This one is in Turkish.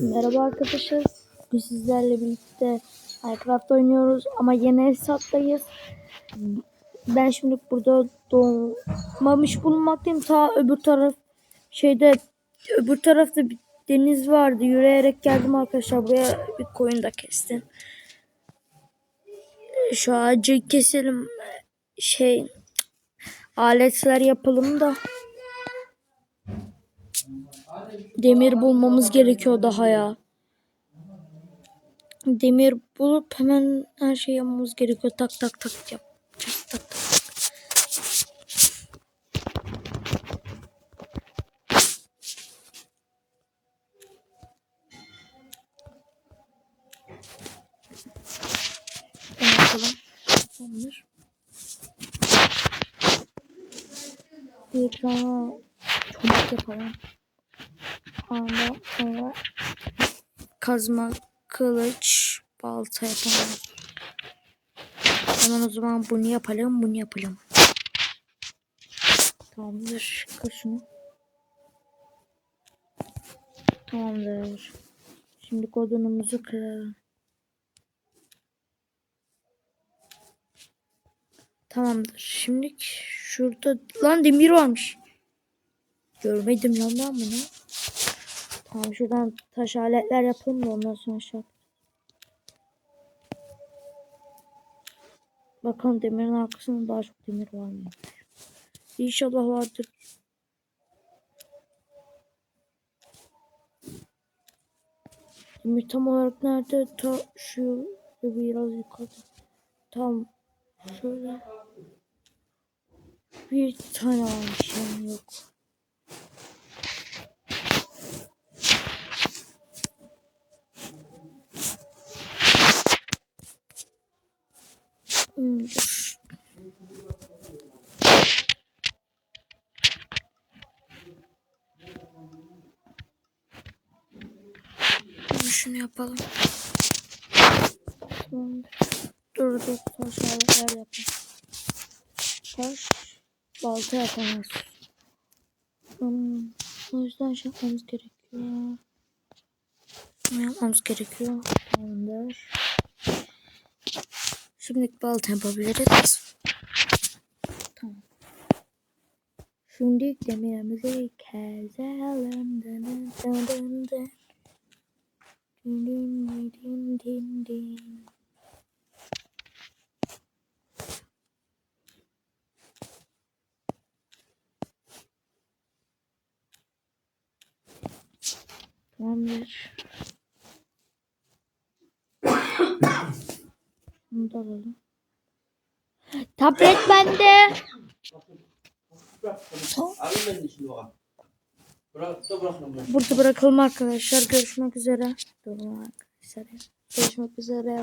Merhaba arkadaşlar. Bugün sizlerle birlikte Minecraft oynuyoruz ama yeni hesaptayız. Ben şimdi burada doğmamış bulunmaktayım. Ta öbür taraf şeyde öbür tarafta bir deniz vardı. Yürüyerek geldim arkadaşlar. Buraya bir koyun da kestim. Şu ağacı keselim. Şey aletler yapalım da. Demir bulmamız gerekiyor daha ya. Demir bulup hemen her şeyi yapmamız gerekiyor. Tak tak tak yapacağız. Tak tak tak. Bir tane çomak yapalım. Ondan sonra kazma, kılıç, balta yapalım. Hemen o zaman bunu yapalım, bunu yapalım. Tamamdır. Kır şunu. Tamamdır. Şimdi kodonumuzu kıralım. Tamamdır. Şimdi şurada lan demir varmış. Görmedim lan ben bunu. Tamam şuradan taş aletler yapalım da ondan sonra şey. Bakalım demirin arkasında daha çok demir var mı? İnşallah vardır. Demir tam olarak nerede? Ta şu biraz yukarıda. Tam şöyle. Bir tane yani yok. Hmm. Dur Şunu yapalım. Dur dur taş aletler yapalım. Taş balta yapamaz. Hmm. O yüzden şey yapmamız gerekiyor. Ne yapmamız gerekiyor? Tamamdır. Şimdi balta yapabiliriz. Tamam. Şimdi demirimizi kezelim. Dın dın dın dın. Din din din din. Tamamdır. Bunu da alalım. Tablet bende. Alın ben şimdi bak. Bırak. Burada bırakalım arkadaşlar. Görüşmek üzere. Durun arkadaşlar. Görüşmek üzere.